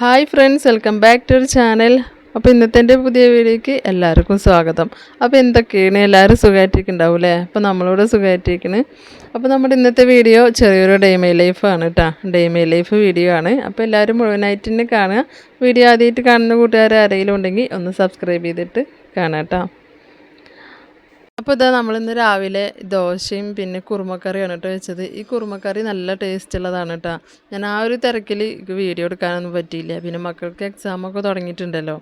Hi friends welcome back to channel. അപ്പോൾ ഇന്നത്തെ എന്റെ പുതിയ വീഡിയോയ്ക്ക് എല്ലാവർക്കും സ്വാഗതം. അപ്പോൾ എന്തൊക്കെയാണ്? എല്ലാവരും സുഖമായിട്ടിരിക്കുന്നുണ്ടാവും അല്ലേ അപ്പോൾ നമ്മളോട് സുഖമായിട്ടിരിക്കണ്. അപ്പോൾ നമ്മുടെ ഇന്നത്തെ വീഡിയോ ചെറിയൊരു ഡേ മൈ ലൈഫാണ് കേട്ടോ മൈ ലൈഫ് വീഡിയോ ആണ്. അപ്പോൾ എല്ലാവരും മുഴുവനായിട്ട് തന്നെ കാണുക. വീഡിയോ ആദ്യമായിട്ട് കാണുന്ന കൂട്ടുകാർ ആരെങ്കിലും ഉണ്ടെങ്കിൽ ഒന്ന് സബ്സ്ക്രൈബ് ചെയ്തിട്ട് കാണാം കേട്ടോ അപ്പോൾ ഇതാ നമ്മളിന്ന് രാവിലെ ദോശയും പിന്നെ കുറുമക്കറിയാണ് കേട്ടോ വെച്ചത്. ഈ കുറുമക്കറി നല്ല ടേസ്റ്റ് ഉള്ളതാണ് കേട്ടോ ഞാൻ ആ ഒരു തിരക്കിൽ വീഡിയോ എടുക്കാനൊന്നും പറ്റിയില്ല. പിന്നെ മക്കൾക്ക് എക്സാമൊക്കെ തുടങ്ങിയിട്ടുണ്ടല്ലോ.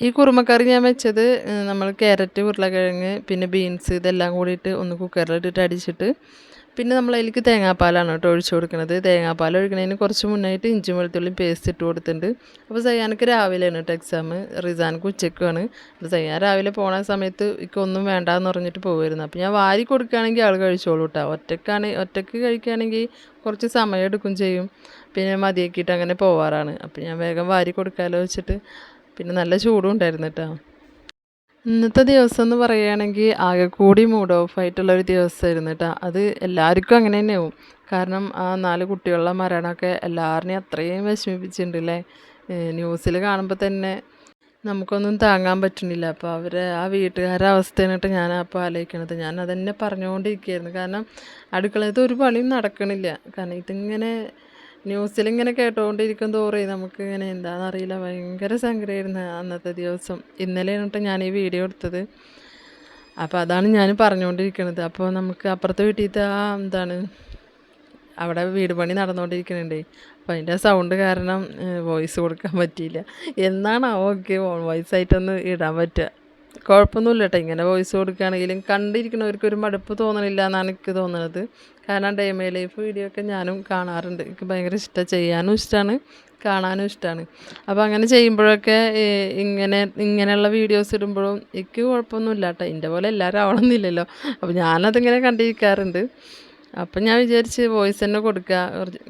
ഈ കുറുമക്കറി ഞാൻ വെച്ചത് നമ്മൾ ക്യാരറ്റ് ഉരുളക്കിഴങ്ങ് പിന്നെ ബീൻസ് ഇതെല്ലാം കൂടിയിട്ട് ഒന്ന് കുക്കറിലിട്ടിട്ട് അടിച്ചിട്ട് പിന്നെ നമ്മൾ അതിലേക്ക് തേങ്ങാപ്പാലാണ് കേട്ടോ ഒഴിച്ചു കൊടുക്കുന്നത് തേങ്ങാപ്പാൽ ഒഴിക്കുന്നതിന് കുറച്ച് മുന്നായിട്ട് ഇഞ്ചും വെളുത്തുള്ളിയും പേസ്റ്റ് ഇട്ട് കൊടുത്തിട്ടുണ്ട്. അപ്പോൾ സയ്യാനക്ക് രാവിലെയാണ് കേട്ടോ എക്സാം റിസാനക്ക് ഉച്ചയ്ക്കാണ് അപ്പോൾ സയ്യാൻ രാവിലെ പോണ സമയത്ത് ഒന്നും വേണ്ടാന്ന് പറഞ്ഞിട്ട് പോകുമായിരുന്നു അപ്പോൾ ഞാൻ വാരി കൊടുക്കുകയാണെങ്കിൽ ആൾ കഴിച്ചോളൂ കേട്ടോ ഒറ്റക്കാണ് ഒറ്റയ്ക്ക് കഴിക്കുകയാണെങ്കിൽ കുറച്ച് സമയം എടുക്കും ചെയ്യും. പിന്നെ മതിയാക്കിയിട്ട് അങ്ങനെ പോവാറാണ്. അപ്പോൾ ഞാൻ വേഗം വാരി കൊടുക്കാമല്ലോ വെച്ചിട്ട് പിന്നെ നല്ല ചൂടും ഉണ്ടായിരുന്നു കേട്ടോ ഇന്നത്തെ ദിവസം എന്ന് പറയുകയാണെങ്കിൽ ആകെ കൂടി മൂഡ് ഓഫ് ആയിട്ടുള്ള ഒരു ദിവസമായിരുന്നു കേട്ടോ. അത് എല്ലാവർക്കും അങ്ങനെ തന്നെയാവും കാരണം ആ നാല് കുട്ടികളുടെ മരണമൊക്കെ എല്ലാവരെയും അത്രയും വിഷമിപ്പിച്ചിട്ടുണ്ട് അല്ലേ? ന്യൂസിൽ കാണുമ്പോൾ തന്നെ നമുക്കൊന്നും താങ്ങാൻ പറ്റുന്നില്ല. അപ്പോൾ അവരെ ആ വീട്ടുകാരുടെ അവസ്ഥയായിട്ട് ഞാൻ അപ്പോൾ ആലോചിക്കണത്. ഞാൻ അതന്നെ പറഞ്ഞുകൊണ്ടിരിക്കുകയായിരുന്നു. കാരണം അടുക്കളയത്ത് ഒരു പണിയും നടക്കണില്ല. കാരണം ഇതിങ്ങനെ ന്യൂസിലിങ്ങനെ കേട്ടുകൊണ്ടിരിക്കും തോറേ നമുക്ക് ഇങ്ങനെ എന്താണെന്നറിയില്ല ഭയങ്കര സങ്കടമായിരുന്നു അന്നത്തെ ദിവസം. ഇന്നലെ എന്നിട്ട് ഞാൻ ഈ വീഡിയോ എടുത്തത്. അപ്പോൾ അതാണ് ഞാൻ പറഞ്ഞുകൊണ്ടിരിക്കുന്നത് അപ്പോൾ നമുക്ക് അപ്പുറത്തെ വീട്ടിലത്തെ ആ എന്താണ് അവിടെ വീട് പണി നടന്നുകൊണ്ടിരിക്കുന്നുണ്ടേ അപ്പോൾ അതിന്റെ സൗണ്ട് കാരണം വോയിസ് കൊടുക്കാൻ പറ്റിയില്ല. എന്നാണ് ഓക്കെ വോയിസ് ആയിട്ടൊന്ന് ഇടാൻ പറ്റുക. കുഴപ്പമൊന്നുമില്ല കേട്ടോ ഇങ്ങനെ വോയിസ് കൊടുക്കുകയാണെങ്കിലും കണ്ടിരിക്കുന്നവർക്ക് ഒരു മടുപ്പ് തോന്നണില്ല എന്നാണ് എനിക്ക് തോന്നുന്നത് കാരണം ഡേ മൈ ലൈഫ് വീഡിയോ ഒക്കെ ഞാനും കാണാറുണ്ട്. എനിക്ക് ഭയങ്കര ഇഷ്ടമാണ് ചെയ്യാനും ഇഷ്ടമാണ് കാണാനും ഇഷ്ടമാണ് അപ്പോൾ അങ്ങനെ ചെയ്യുമ്പോഴൊക്കെ ഇങ്ങനെ ഇങ്ങനെയുള്ള വീഡിയോസ് ഇടുമ്പോഴും എനിക്ക് കുഴപ്പമൊന്നുമില്ല കേട്ടോ എന്റെ പോലെ എല്ലാവരും ആവണമെന്നില്ലല്ലോ. അപ്പോൾ ഞാനതിങ്ങനെ കണ്ടിരിക്കാറുണ്ട്. അപ്പം ഞാൻ വിചാരിച്ച് വോയിസ് തന്നെ കൊടുക്കുക.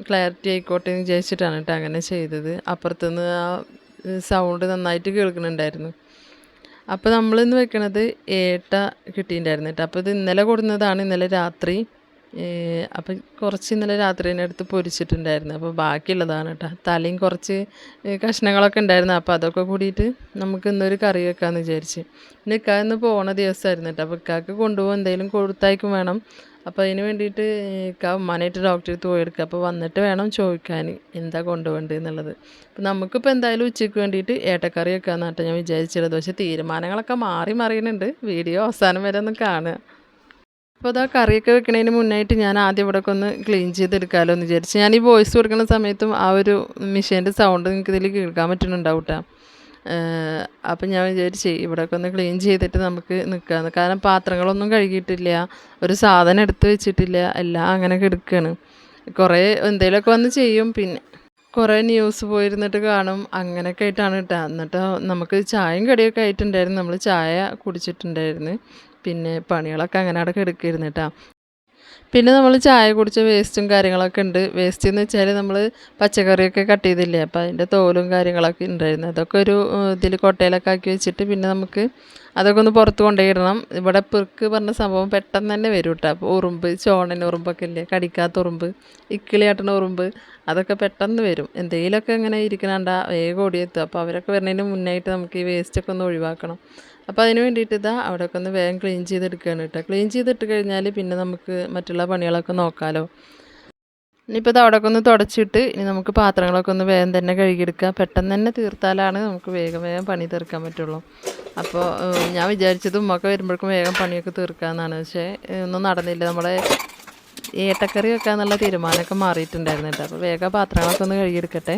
ക്ലാരിറ്റി ആയിക്കോട്ടെ എന്ന് വിചാരിച്ചിട്ടാണ് കേട്ടോ അങ്ങനെ ചെയ്തത്. അപ്പുറത്തുനിന്ന് ആ സൗണ്ട് നന്നായിട്ട് കേൾക്കുന്നുണ്ടായിരുന്നു. അപ്പോൾ നമ്മളിന്ന് വെക്കണത് ഏട്ട കിട്ടിയിട്ടുണ്ടായിരുന്നു കേട്ടോ. അപ്പോൾ ഇത് ഇന്നലെ കൊടുന്നതാണ് ഇന്നലെ രാത്രി. അപ്പം കുറച്ച് ഇന്നലെ രാത്രി തന്നെ എടുത്ത് പൊരിച്ചിട്ടുണ്ടായിരുന്നു. അപ്പോൾ ബാക്കിയുള്ളതാണ് കേട്ടോ. തലയും കുറച്ച് കഷ്ണങ്ങളൊക്കെ ഉണ്ടായിരുന്നു. അപ്പോൾ അതൊക്കെ കൂടിയിട്ട് നമുക്ക് ഇന്നൊരു കറി വെക്കാമെന്ന് വിചാരിച്ച്. പിന്നെ ഇക്കാന്ന് പോണ ദിവസമായിരുന്നു കേട്ടോ. അപ്പോൾ ഇക്കാക്ക് കൊണ്ടുപോകാൻ എന്തെങ്കിലും കൊടുത്തയക്കും വേണം. അപ്പോൾ അതിന് വേണ്ടിയിട്ട് ഇക്ക ഉമ്മാനായിട്ട് ഡോക്ടറെ അടുത്ത് പോയെടുക്കുക അപ്പോൾ വന്നിട്ട് വേണം ചോദിക്കാൻ. എന്താ കൊണ്ടുപോകേണ്ടത് എന്നുള്ളത്. അപ്പോൾ നമുക്കിപ്പോൾ എന്തായാലും ഉച്ചയ്ക്ക് വേണ്ടിയിട്ട് ഏട്ടക്കറി വെക്കാമെന്നാട്ടോ ഞാൻ വിചാരിച്ചിരുന്നത് പക്ഷേ തീരുമാനങ്ങളൊക്കെ മാറി മറിയുന്നുണ്ട് വീഡിയോ അവസാനം വരെ ഒന്ന് കാണുക. അപ്പോൾ അതാ കറിയൊക്കെ വെക്കണതിന് മുന്നായിട്ട് ഞാൻ ആദ്യം ഇവിടെ ഒന്ന് ക്ലീൻ ചെയ്തെടുക്കാമല്ലോ എന്ന് വിചാരിച്ചു. ഞാൻ ഈ വോയിസ് കൊടുക്കുന്ന സമയത്തും ആ ഒരു മിഷീന്റെ സൗണ്ട് നിങ്ങൾക്ക് ഇതിൽ കേൾക്കാൻ പറ്റുന്നുണ്ടാവും കേട്ടോ അപ്പം ഞാൻ വിചാരിച്ച് ഇവിടെയൊക്കെ ഒന്ന് ക്ലീൻ ചെയ്തിട്ട് നമുക്ക് നിൽക്കാമെന്ന് കാരണം പാത്രങ്ങളൊന്നും കഴുകിയിട്ടില്ല. ഒരു സാധനം എടുത്ത് വെച്ചിട്ടില്ല. എല്ലാം അങ്ങനെ കിടക്കുകയാണ് കുറേ എന്തെങ്കിലുമൊക്കെ വന്ന് ചെയ്യും. പിന്നെ കുറേ ന്യൂസ് പോയിരുന്നിട്ട് കാണും. അങ്ങനെയൊക്കെ ആയിട്ടാണ് കേട്ടോ എന്നിട്ട് നമുക്ക് ചായയും കടിയൊക്കെ ആയിട്ടുണ്ടായിരുന്നു. നമ്മൾ ചായ കുടിച്ചിട്ടുണ്ടായിരുന്നു. പിന്നെ പണികളൊക്കെ അങ്ങനെ അവിടെ കിടക്കിയിരുന്നു കേട്ടോ പിന്നെ നമ്മൾ ചായ കുടിച്ച വേസ്റ്റും കാര്യങ്ങളൊക്കെ ഉണ്ട്. വേസ്റ്റ് എന്ന് വെച്ചാൽ നമ്മൾ പച്ചക്കറിയൊക്കെ കട്ട് ചെയ്തില്ലേ? അപ്പോൾ അതിന്റെ തോലും കാര്യങ്ങളൊക്കെ ഉണ്ടായിരുന്നു അതൊക്കെ ഒരു ഇതിൽ കൊട്ടയിലൊക്കെ ആക്കി വെച്ചിട്ട് പിന്നെ നമുക്ക് അതൊക്കെ ഒന്ന് പുറത്ത് കൊണ്ടുപോയിടണം ഇവിടെ പെർക്ക് പറഞ്ഞ സംഭവം പെട്ടെന്ന് തന്നെ വരും കേട്ടോ അപ്പോൾ ഉറുമ്പ് ചോണൻ ഉറുമ്പൊക്കെ ഇല്ലേ? കടിക്കാത്ത ഉറുമ്പ് ഇക്കിളിയാട്ടണ ഉറുമ്പ് അതൊക്കെ പെട്ടെന്ന് വരും. എന്തെങ്കിലുമൊക്കെ ഇങ്ങനെ ഇരിക്കണണ്ട വേഗം ഓടിയെത്തും. അപ്പോൾ അവരൊക്കെ വരുന്നതിന് മുന്നായിട്ട് നമുക്ക് ഈ വേസ്റ്റൊക്കെ ഒന്ന് ഒഴിവാക്കണം. അപ്പോൾ അതിന് വേണ്ടിയിട്ട് ഇതാ അവിടെയൊക്കെ ഒന്ന് വേഗം ക്ലീൻ ചെയ്തെടുക്കുകയാണ് കേട്ടോ. ക്ലീൻ ചെയ്തിട്ട് കഴിഞ്ഞാൽ പിന്നെ നമുക്ക് മറ്റുള്ള പണികളൊക്കെ നോക്കാമല്ലോ ഇനിയിപ്പോൾ ഇത് അവിടെയൊക്കെ ഒന്ന് തുടച്ചിട്ട് ഇനി നമുക്ക് പാത്രങ്ങളൊക്കെ ഒന്ന് വേഗം തന്നെ കഴുകിയെടുക്കുക. പെട്ടെന്ന് തന്നെ തീർത്താലാണ് നമുക്ക് വേഗം വേഗം പണി തീർക്കാൻ പറ്റുള്ളൂ. അപ്പോൾ ഞാൻ വിചാരിച്ചത് ഉമ്മൊക്കെ വരുമ്പോഴേക്കും വേഗം പണിയൊക്കെ തീർക്കാമെന്നാണ്. പക്ഷേ ഒന്നും നടന്നില്ല. നമ്മളെ ഏട്ടക്കറി വെക്കാന്നുള്ള തീരുമാനമൊക്കെ മാറിയിട്ടുണ്ടായിരുന്നു കേട്ടോ. അപ്പോൾ വേഗം പാത്രങ്ങളൊക്കെ ഒന്ന് കഴുകിയെടുക്കട്ടെ.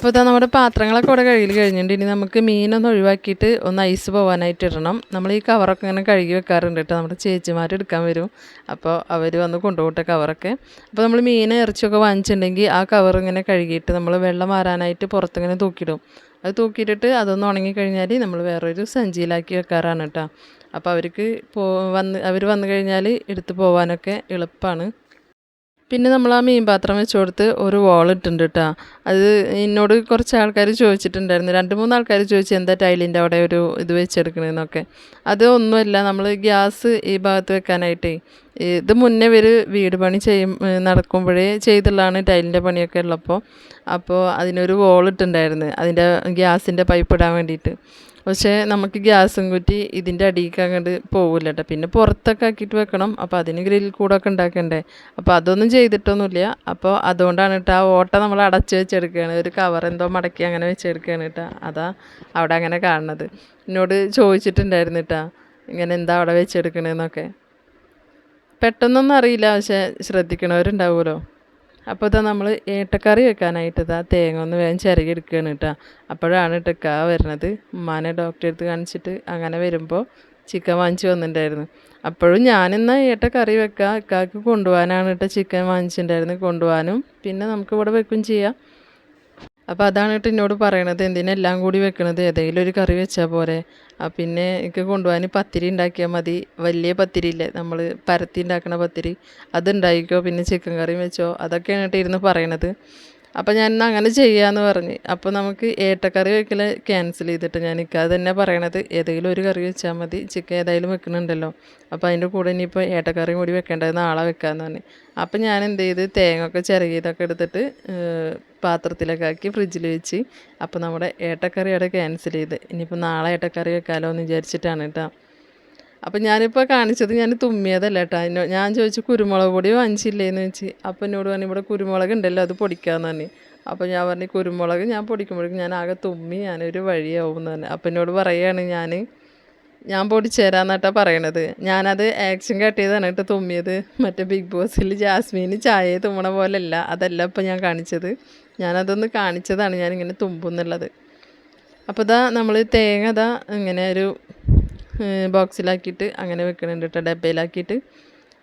അപ്പോൾ ഇതാ നമ്മുടെ പാത്രങ്ങളൊക്കെ ഇവിടെ കഴുകി കഴിഞ്ഞിട്ടുണ്ട്. ഇനി നമുക്ക് മീനൊന്ന് ഒഴിവാക്കിയിട്ട് ഒന്ന് ഐസ് പോകാനായിട്ട് ഇടണം. നമ്മൾ ഈ കവറൊക്കെ ഇങ്ങനെ കഴുകി വെക്കാറുണ്ട് കേട്ടോ. നമ്മുടെ ചേച്ചിമാർ എടുക്കാൻ വരും. അപ്പോൾ അവർ വന്ന് കൊണ്ടുപോട്ടെ കവറൊക്കെ. അപ്പോൾ നമ്മൾ മീൻ ഇറച്ചിയൊക്കെ വാങ്ങിച്ചിട്ടുണ്ടെങ്കിൽ ആ കവർ ഇങ്ങനെ കഴുകിയിട്ട് നമ്മൾ വെള്ളം മാറാനായിട്ട് പുറത്തിങ്ങനെ തൂക്കിയിടും അത് തൂക്കിയിട്ടിട്ട് അതൊന്ന് ഉണങ്ങി കഴിഞ്ഞാൽ നമ്മൾ വേറൊരു സഞ്ചിയിലാക്കി വെക്കാറാണ് കേട്ടോ. അപ്പോൾ അവർക്ക് പോ വന്ന് അവർ വന്നു കഴിഞ്ഞാൽ എടുത്തു പോകാനൊക്കെ എളുപ്പമാണ് പിന്നെ നമ്മൾ ആ മീൻ പാത്രം വെച്ച് കൊടുത്ത് ഒരു വോളിട്ടുണ്ട് കേട്ടോ അത് എന്നോട് കുറച്ച് ആൾക്കാർ ചോദിച്ചിട്ടുണ്ടായിരുന്നു. രണ്ട് മൂന്ന് ആൾക്കാർ ചോദിച്ചു എന്താ ടൈലിന്റെ അവിടെ ഒരു ഇത് വെച്ചെടുക്കണമെന്നൊക്കെ അത് ഒന്നുമല്ല നമ്മൾ ഗ്യാസ് ഈ ഭാഗത്ത് വെക്കാനായിട്ടേ ഇത് മുന്നേ ഇവർ വീട് പണി ചെയ്യും നടക്കുമ്പോഴേ ചെയ്തുള്ളതാണ് ടൈലിന്റെ പണിയൊക്കെ ഉള്ളപ്പോൾ അപ്പോൾ അതിനൊരു വോൾ ഇട്ടുണ്ടായിരുന്നു. അതിന്റെ ഗ്യാസിന്റെ പൈപ്പ് ഇടാൻ വേണ്ടിയിട്ട്. പക്ഷേ നമുക്ക് ഗ്യാസും കുറ്റി ഇതിന്റെ അടിയിലേക്ക് അങ്ങോട്ട് പോകില്ല കേട്ടോ പിന്നെ പുറത്തൊക്കെ ആക്കിയിട്ട് വെക്കണം. അപ്പോൾ അതിന് ഗ്രിൽ കൂടൊക്കെ ഉണ്ടാക്കണ്ടേ. അപ്പോൾ അതൊന്നും ചെയ്തിട്ടൊന്നുമില്ല. അപ്പോൾ അതുകൊണ്ടാണ് കേട്ടോ ആ ഓട്ട നമ്മൾ അടച്ച് വെച്ചെടുക്കുകയാണ് ഒരു കവർ എന്തോ മടക്കി അങ്ങനെ വെച്ചെടുക്കുകയാണ് കേട്ടോ അതാ അവിടെ അങ്ങനെ കാണുന്നത്. എന്നോട് ചോദിച്ചിട്ടുണ്ടായിരുന്നു കേട്ടോ ഇങ്ങനെ എന്താ അവിടെ വെച്ചെടുക്കണേന്നൊക്കെ. പെട്ടെന്നൊന്നും അറിയില്ല. പക്ഷേ ശ്രദ്ധിക്കണവരുണ്ടാവുമല്ലോ. അപ്പോൾ ഇതാ നമ്മൾ ഏട്ടക്കറി വെക്കാനായിട്ട് ഇതാ തേങ്ങ ഒന്ന് വേഗം ചിരകി എടുക്കുകയാണ് കേട്ടോ. അപ്പോഴാണ് ഇട്ടക്ക വരുന്നത് ഉമ്മാനെ ഡോക്ടറെ അടുത്ത് കാണിച്ചിട്ട് അങ്ങനെ വരുമ്പോൾ ചിക്കൻ വാങ്ങിച്ച് വന്നിട്ടുണ്ടായിരുന്നു. അപ്പോഴും ഞാനിന്ന് ഏട്ട കറി വെക്കാം ഇക്കാക്ക് കൊണ്ടുപോകാനാണ് കേട്ടോ ചിക്കൻ വാങ്ങിച്ചിട്ടുണ്ടായിരുന്നു കൊണ്ടുപോകാനും പിന്നെ നമുക്ക് ഇവിടെ വെക്കും ചെയ്യാം. അപ്പോൾ അതാണ് കേട്ടോ എന്നോട് പറയണത്. എന്തിനെല്ലാം കൂടി വെക്കണത്? ഏതെങ്കിലും ഒരു കറി വെച്ചാൽ പോരെ. പിന്നെ എനിക്ക് കൊണ്ടുപോകാൻ പത്തിരി ഉണ്ടാക്കിയാൽ മതി. വലിയ പത്തിരി ഇല്ലേ? നമ്മൾ പരത്തി ഉണ്ടാക്കണ പത്തിരി. അതുണ്ടായിക്കോ പിന്നെ ചിക്കൻ കറിയും വെച്ചോ. അതൊക്കെയാണ് കേട്ടോ ഇരുന്ന് പറയണത്. അപ്പോൾ ഞാൻ ഇന്ന് അങ്ങനെ ചെയ്യാമെന്ന് പറഞ്ഞ്. അപ്പോൾ നമുക്ക് ഏട്ടക്കറി വെക്കൽ ക്യാൻസൽ ചെയ്തിട്ട് ഞാൻ ഇക്കാതെ തന്നെ പറയണത് ഏതെങ്കിലും ഒരു കറി വെച്ചാൽ മതി. ചിക്കൻ ഏതായാലും വെക്കുന്നുണ്ടല്ലോ അപ്പോൾ അതിന്റെ കൂടെ ഇനിയിപ്പോൾ ഏട്ടക്കറിയും കൂടി വെക്കേണ്ടത് നാളെ വെക്കാമെന്ന് പറഞ്ഞ്. അപ്പോൾ ഞാൻ എന്ത് ചെയ്ത്? തേങ്ങ ഒക്കെ ചിരകിയതൊക്കെ എടുത്തിട്ട് പാത്രത്തിലൊക്കെ ആക്കി ഫ്രിഡ്ജിൽ വെച്ച് അപ്പോൾ നമ്മുടെ ഏട്ടക്കറി അവിടെ ക്യാൻസൽ ചെയ്ത്. ഇനിയിപ്പോൾ നാളെ ഏട്ടക്കറി വെക്കാമല്ലോ എന്ന് വിചാരിച്ചിട്ടാണ് കേട്ടോ അപ്പം ഞാനിപ്പോൾ കാണിച്ചത് ഞാൻ തുമ്മിയതല്ല കേട്ടോ ഞാൻ ചോദിച്ചു കുരുമുളക് പൊടി വാങ്ങിച്ചില്ലേന്ന് വെച്ച് അപ്പം എന്നോട് പറഞ്ഞു ഇവിടെ കുരുമുളക് ഉണ്ടല്ലോ അത് പൊടിക്കാമെന്ന് പറഞ്ഞു. അപ്പോൾ ഞാൻ പറഞ്ഞു കുരുമുളക് ഞാൻ പൊടിക്കുമ്പോഴേക്കും ഞാൻ ആകെ തുമ്മി ഞാനൊരു വഴിയാവും എന്ന് പറഞ്ഞു. അപ്പം എന്നോട് പറയുകയാണ് ഞാൻ ഞാൻ പൊടിച്ചേരാന്നാട്ടാ പറയണത്. ഞാനത് ആക്ഷൻ കട്ട് ചെയ്താണ് കേട്ടോ തുമ്മിയത്. മറ്റേ ബിഗ് ബോസിൽ ജാസ്മീന് ചായ തുമ്മണ പോലെയല്ല അതല്ല ഇപ്പം ഞാൻ കാണിച്ചത്. ഞാനതൊന്ന് കാണിച്ചതാണ് ഞാനിങ്ങനെ തുമ്പുന്നുള്ളത്. അപ്പോൾ ഇതാ നമ്മൾ തേങ്ങ ഇതാ ഇങ്ങനെ ഒരു ബോക്സിലാക്കിയിട്ട് അങ്ങനെ വെക്കുന്നുണ്ട് കേട്ടോ ഡബയിലാക്കിയിട്ട്.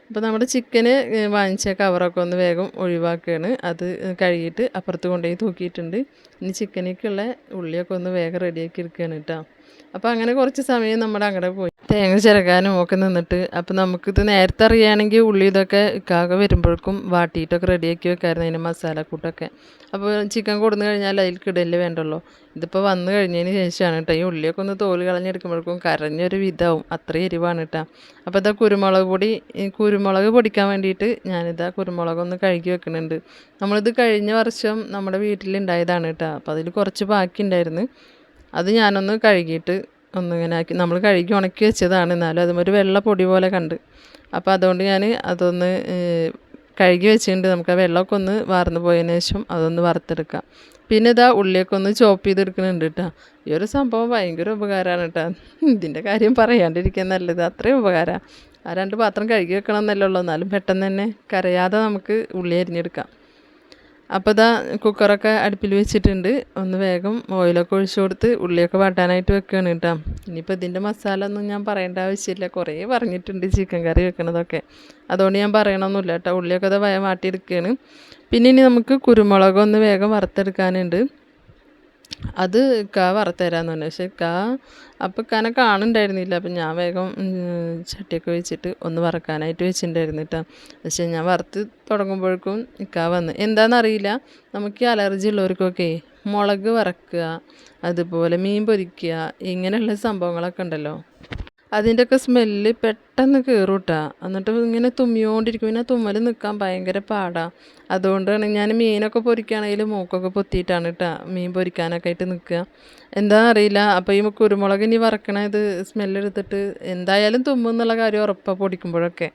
അപ്പോൾ നമ്മുടെ ചിക്കന് വാങ്ങിച്ച കവറൊക്കെ ഒന്ന് വേഗം ഒഴിവാക്കുകയാണ് അത് കഴുകിയിട്ട് അപ്പുറത്ത് കൊണ്ടുപോയി തൂക്കിയിട്ടുണ്ട്. ഇനി ചിക്കനേക്കുള്ള ഉള്ളിയൊക്കെ ഒന്ന് വേഗം റെഡിയാക്കി എടുക്കുകയാണ് കേട്ടോ അപ്പോൾ അങ്ങനെ കുറച്ച് സമയം നമ്മുടെ അങ്ങോട്ട് പോയി. തേങ്ങ ചിരകാനും ഒക്കെ നിന്നിട്ട് അപ്പോൾ നമുക്കിത് നേരത്തെ അറിയുകയാണെങ്കിൽ ഉള്ളി ഇതൊക്കെ കാക വരുമ്പോഴേക്കും വാട്ടിയിട്ടൊക്കെ റെഡിയാക്കി വെക്കായിരുന്നു മസാല മസാലക്കൂട്ടൊക്കെ അപ്പോൾ ചിക്കൻ കൊടുന്നു കഴിഞ്ഞാൽ അതിൽ കിടൽ വേണ്ടല്ലോ. ഇതിപ്പോൾ വന്നു കഴിഞ്ഞതിന് ശേഷമാണ് കേട്ടോ ഈ ഉള്ളിയൊക്കെ ഒന്ന് തോൽ കളഞ്ഞെടുക്കുമ്പോഴേക്കും കരഞ്ഞൊരു വിധവും. അത്രയും എരിവാണ് കേട്ടോ അപ്പോൾ ഇതാ കുരുമുളക് പൊടി കുരുമുളക് പൊടിക്കാൻ വേണ്ടിയിട്ട് ഞാനിതാ കുരുമുളക് ഒന്ന് കഴുകി വെക്കുന്നുണ്ട്. നമ്മളിത് കഴിഞ്ഞ വർഷം നമ്മുടെ വീട്ടിലുണ്ടായതാണ് കേട്ടോ അപ്പോൾ അതിൽ കുറച്ച് ബാക്കി ഉണ്ടായിരുന്നു അത് ഞാനൊന്ന് കഴുകിയിട്ട് ഒന്നിങ്ങനെ ആക്കി നമ്മൾ കഴുകി ഉണക്കി വെച്ചതാണ്. എന്നാലും അതും ഒരു വെള്ള പൊടി പോലെ കണ്ട്. അപ്പോൾ അതുകൊണ്ട് ഞാൻ അതൊന്ന് കഴുകി വെച്ചിട്ടുണ്ട്. നമുക്ക് ആ വെള്ളമൊക്കെ ഒന്ന് വാർന്നു പോയതിന് ശേഷം അതൊന്ന് വറുത്തെടുക്കാം. പിന്നെ ഇതാ ഉള്ളിയൊക്കെ ഒന്ന് ചോപ്പ് ചെയ്തെടുക്കുന്നുണ്ട് കേട്ടോ ഈ ഒരു സംഭവം ഭയങ്കര ഉപകാരമാണ് കേട്ടോ ഇതിന്റെ കാര്യം പറയാണ്ടിരിക്കാൻ നല്ലത് അത്രയും ഉപകാരമാണ് ആ രണ്ട് പാത്രം കഴുകി വെക്കണം എന്നല്ലേ ഉള്ളൂ. എന്നാലും പെട്ടെന്ന് തന്നെ കരയാതെ നമുക്ക് ഉള്ളി അരിഞ്ഞെടുക്കാം. അപ്പോൾ ഇതാ കുക്കറൊക്കെ അടുപ്പിൽ വെച്ചിട്ടുണ്ട്. ഒന്ന് വേഗം ഓയിലൊക്കെ ഒഴിച്ചു കൊടുത്ത് ഉള്ളിയൊക്കെ വാട്ടാനായിട്ട് വെക്കുകയാണ് കേട്ടോ ഇനിയിപ്പോൾ ഇതിന്റെ മസാല ഒന്നും ഞാൻ പറയേണ്ട ആവശ്യമില്ല. കുറേ പറഞ്ഞിട്ടുണ്ട് ചിക്കൻ കറി വെക്കണതൊക്കെ. അതുകൊണ്ട് ഞാൻ പറയണമെന്നില്ല കേട്ടോ ഉള്ളിയൊക്കെ അത് വാട്ടിയെടുക്കുകയാണ് പിന്നെ ഇനി നമുക്ക് കുരുമുളകൊന്ന് വേഗം വറുത്തെടുക്കാനുണ്ട്. അത് ഇക്ക വറുത്തരാന്ന് പറഞ്ഞു. പക്ഷെ ഇക്ക അപ്പം ഇക്കാനെ കാണുന്നുണ്ടായിരുന്നില്ല. അപ്പം ഞാൻ വേഗം ചട്ടിയൊക്കെ വെച്ചിട്ട് ഒന്ന് വറക്കാനായിട്ട് വെച്ചിട്ടുണ്ടായിരുന്നു കേട്ടോ. പക്ഷെ ഞാൻ വറുത്ത് തുടങ്ങുമ്പോഴേക്കും ഇക്ക വന്ന്. എന്താണെന്നറിയില്ല നമുക്ക് ഈ അലർജി ഉള്ളവർക്കൊക്കെ മുളക് വറക്കുക അതുപോലെ മീൻ പൊരിക്കുക ഇങ്ങനെയുള്ള സംഭവങ്ങളൊക്കെ ഉണ്ടല്ലോ. അതിന്റെയൊക്കെ സ്മെല്ല് പെട്ടെന്ന് കയറും കേട്ടോ എന്നിട്ട് ഇങ്ങനെ തുമ്മിയോണ്ടിരിക്കും. പിന്നെ തുമ്മൽ നിൽക്കാൻ ഭയങ്കര പാടാണ് അതുകൊണ്ടാണ് ഞാൻ മീനൊക്കെ പൊരിക്കുകയാണെങ്കിൽ മൂക്കൊക്കെ പൊത്തിയിട്ടാണ് കേട്ടോ മീൻ പൊരിക്കാനൊക്കെ ആയിട്ട് നിൽക്കുക എന്താ അറിയില്ല. അപ്പോൾ ഈ കുരുമുളക് ഇനി വറക്കണ ഇത് സ്മെല്ലെടുത്തിട്ട് എന്തായാലും തുമ്മും എന്നുള്ള കാര്യം ഉറപ്പാണ് പൊടിക്കുമ്പോഴൊക്കെ.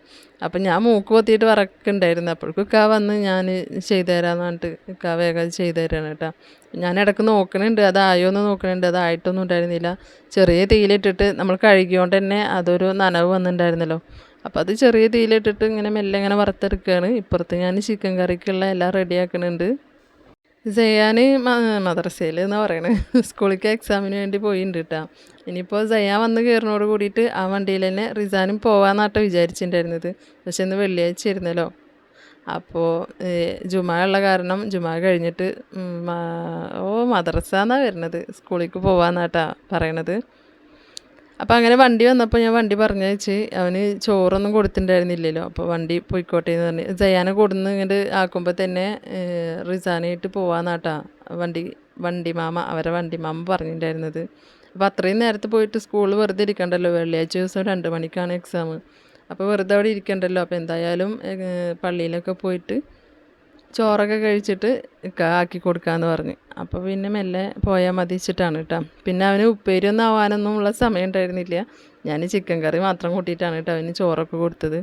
അപ്പം ഞാൻ മൂക്ക് പൊത്തിയിട്ട് വറക്കുന്നുണ്ടായിരുന്നു അപ്പോഴേക്കും ഇക്ക വന്ന് ഞാൻ ചെയ്തു തരാമെന്ന് പറഞ്ഞിട്ട് ഇക്ക വേഗം ചെയ്തു തരാണ് കേട്ടോ ഞാൻ ഇടയ്ക്ക് നോക്കണുണ്ട്. അതായോ എന്ന് നോക്കണുണ്ട്. അതായിട്ടൊന്നും ഉണ്ടായിരുന്നില്ല. ചെറിയ തീയിലിട്ടിട്ട് നമ്മൾ കഴുകിയോണ്ട് തന്നെ അതൊരു നനവ് വന്നിട്ടുണ്ടായിരുന്നല്ലോ അപ്പോൾ അത് ചെറിയ തീയിലിട്ടിട്ട് ഇങ്ങനെ മെല്ലെ ഇങ്ങനെ വറുത്തെടുക്കുകയാണ് ഇപ്പുറത്ത് ഞാൻ ചിക്കൻ കറിക്കുള്ള എല്ലാം റെഡിയാക്കുന്നുണ്ട് സയ്യാൻ മദ്രസയിൽ എന്ന് പറയണേ? സ്കൂളിലേക്ക് എക്സാമിന് വേണ്ടി പോയിട്ടുണ്ട് കേട്ടോ ഇനിയിപ്പോൾ സയ്യാൻ വന്ന് കയറിനോട് കൂടിയിട്ട് ആ വണ്ടിയിൽ തന്നെ റിസാനും പോകാമെന്നാട്ടോ വിചാരിച്ചിട്ടുണ്ടായിരുന്നത് പക്ഷെ ഇന്ന് വെള്ളിയാഴ്ച ആയിരുന്നല്ലോ. അപ്പോൾ ജുമാ ഉള്ള കാരണം ജുമാ കഴിഞ്ഞിട്ട് ഓ മദ്രസ എന്നാണ് വരുന്നത് സ്കൂളിലേക്ക് പോകാമെന്നാട്ടാ പറയണത്. അപ്പോൾ അങ്ങനെ വണ്ടി വന്നപ്പോൾ ഞാൻ വണ്ടി പറഞ്ഞയച്ച് അവന് ചോറൊന്നും കൊടുത്തിട്ടുണ്ടായിരുന്നില്ലല്ലോ. അപ്പോൾ വണ്ടി പോയിക്കോട്ടെ എന്ന് പറഞ്ഞ്. ജയാനെ കൊടുന്ന് ഇങ്ങോട്ട് ആക്കുമ്പോൾ തന്നെ റിസാനായിട്ട് പോവാന്നാട്ടാ വണ്ടി വണ്ടി മാമ അവരെ വണ്ടി മാമ പറഞ്ഞിട്ടുണ്ടായിരുന്നത്. അപ്പോൾ അത്രയും നേരത്തെ പോയിട്ട് സ്കൂളിൽ വെറുതെ ഇരിക്കണ്ടല്ലോ. വെള്ളിയാഴ്ച ദിവസം രണ്ട് മണിക്കാണ് എക്സാം അപ്പോൾ വെറുതെ അവിടെ ഇരിക്കണ്ടല്ലോ. അപ്പോൾ എന്തായാലും പള്ളിയിലൊക്കെ പോയിട്ട് ചോറൊക്കെ കഴിച്ചിട്ട് ആക്കി കൊടുക്കാമെന്ന് പറഞ്ഞ്. അപ്പോൾ പിന്നെ മെല്ലെ പോയാൽ മതി വെച്ചിട്ടാണ് കേട്ടോ പിന്നെ അവന് ഉപ്പേരി ഒന്നും ആവാനൊന്നും ഉള്ള സമയം ഉണ്ടായിരുന്നില്ല. ഞാൻ ചിക്കൻ കറി മാത്രം കൂട്ടിയിട്ടാണ് കേട്ടോ അവന് ചോറൊക്കെ കൊടുത്തത്.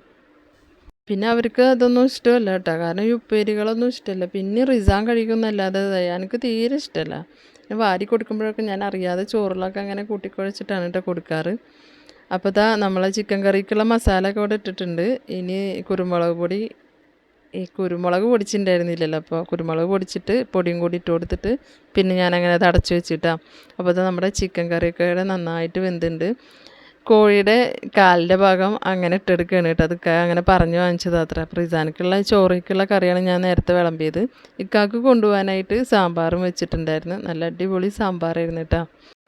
പിന്നെ അവർക്ക് അതൊന്നും ഇഷ്ടമല്ല കേട്ടോ കാരണം ഈ ഉപ്പേരികളൊന്നും ഇഷ്ടമല്ല. പിന്നെ റിസാൻ കഴിക്കുന്നല്ലാതെ എനിക്ക് തീരെ ഇഷ്ടമല്ല. വാരി കൊടുക്കുമ്പോഴൊക്കെ ഞാൻ അറിയാതെ ചോറിലൊക്കെ അങ്ങനെ കൂട്ടിക്കുഴച്ചിട്ടാണ് കേട്ടോ കൊടുക്കാറ്. അപ്പോൾ ഇതാ നമ്മളെ ചിക്കൻ കറിക്കുള്ള മസാല ഒക്കെ ഇവിടെ ഇട്ടിട്ടുണ്ട്. ഇനി കുരുമുളക് പൊടി ഈ കുരുമുളക് പൊടിച്ചിട്ടുണ്ടായിരുന്നില്ലല്ലോ അപ്പോൾ കുരുമുളക് പൊടിച്ചിട്ട് പൊടിയും കൂടി ഇട്ട് കൊടുത്തിട്ട് പിന്നെ ഞാനങ്ങനെ അത് അടച്ചു വെച്ചിട്ടാണ് അപ്പോൾ അത് നമ്മുടെ ചിക്കൻ കറിയൊക്കെ നന്നായിട്ട് വെന്തുണ്ട്. കോഴിയുടെ കാലിന്റെ ഭാഗം അങ്ങനെ ഇട്ടെടുക്കുകയാണ് കേട്ടോ. അത് അങ്ങനെ പറഞ്ഞു വാങ്ങിച്ചത് അത്ര. പ്രിസാനക്കുള്ള ചോറിക്കുള്ള കറിയാണ് ഞാൻ നേരത്തെ വിളമ്പിയത്. ഇക്കാക്ക് കൊണ്ടുപോകാനായിട്ട് സാമ്പാറും വെച്ചിട്ടുണ്ടായിരുന്നു. നല്ല അടിപൊളി സാമ്പാറായിരുന്നു കേട്ടോ.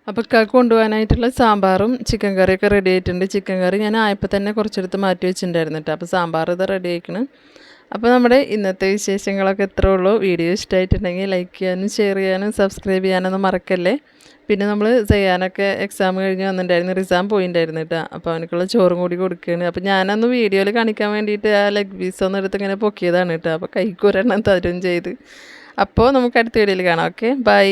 അപ്പോൾ ഇക്കാക്ക് കൊണ്ടുപോകാനായിട്ടുള്ള സാമ്പാറും ചിക്കൻ കറിയൊക്കെ റെഡി ആയിട്ടുണ്ട്. ചിക്കൻ കറി ഞാൻ ആയപ്പോൾ തന്നെ കുറച്ചെടുത്ത് മാറ്റി വെച്ചിട്ടുണ്ടായിരുന്നു അപ്പോൾ സാമ്പാർ ഇത് റെഡി ആയിക്കണം. അപ്പോൾ നമ്മുടെ ഇന്നത്തെ വിശേഷങ്ങളൊക്കെ എത്ര ഉള്ളൂ. വീഡിയോ ഇഷ്ടമായിട്ടുണ്ടെങ്കിൽ ലൈക്ക് ചെയ്യാനും ഷെയർ ചെയ്യാനും സബ്സ്ക്രൈബ് ചെയ്യാനൊന്നും മറക്കല്ലേ? പിന്നെ നമ്മൾ ചെയ്യാനൊക്കെ എക്സാം കഴിഞ്ഞ് വന്നിട്ടുണ്ടായിരുന്നു. റിസാം പോയിണ്ടായിരുന്നു കേട്ടോ. അപ്പോൾ അവനക്കുള്ള ചോറും കൂടി കൊടുക്കുകയാണ് അപ്പോൾ ഞാനന്ന് വീഡിയോയിൽ കാണിക്കാൻ വേണ്ടിയിട്ട് ആ ലെഗ് പീസ് ഒന്ന് എടുത്ത് ഇങ്ങനെ പൊക്കിയതാണ് കേട്ടോ. അപ്പോൾ കൈക്കൂരെണ്ണം തരും ചെയ്ത്. അപ്പോൾ നമുക്ക് അടുത്ത വീഡിയോയിൽ കാണാം. Okay bye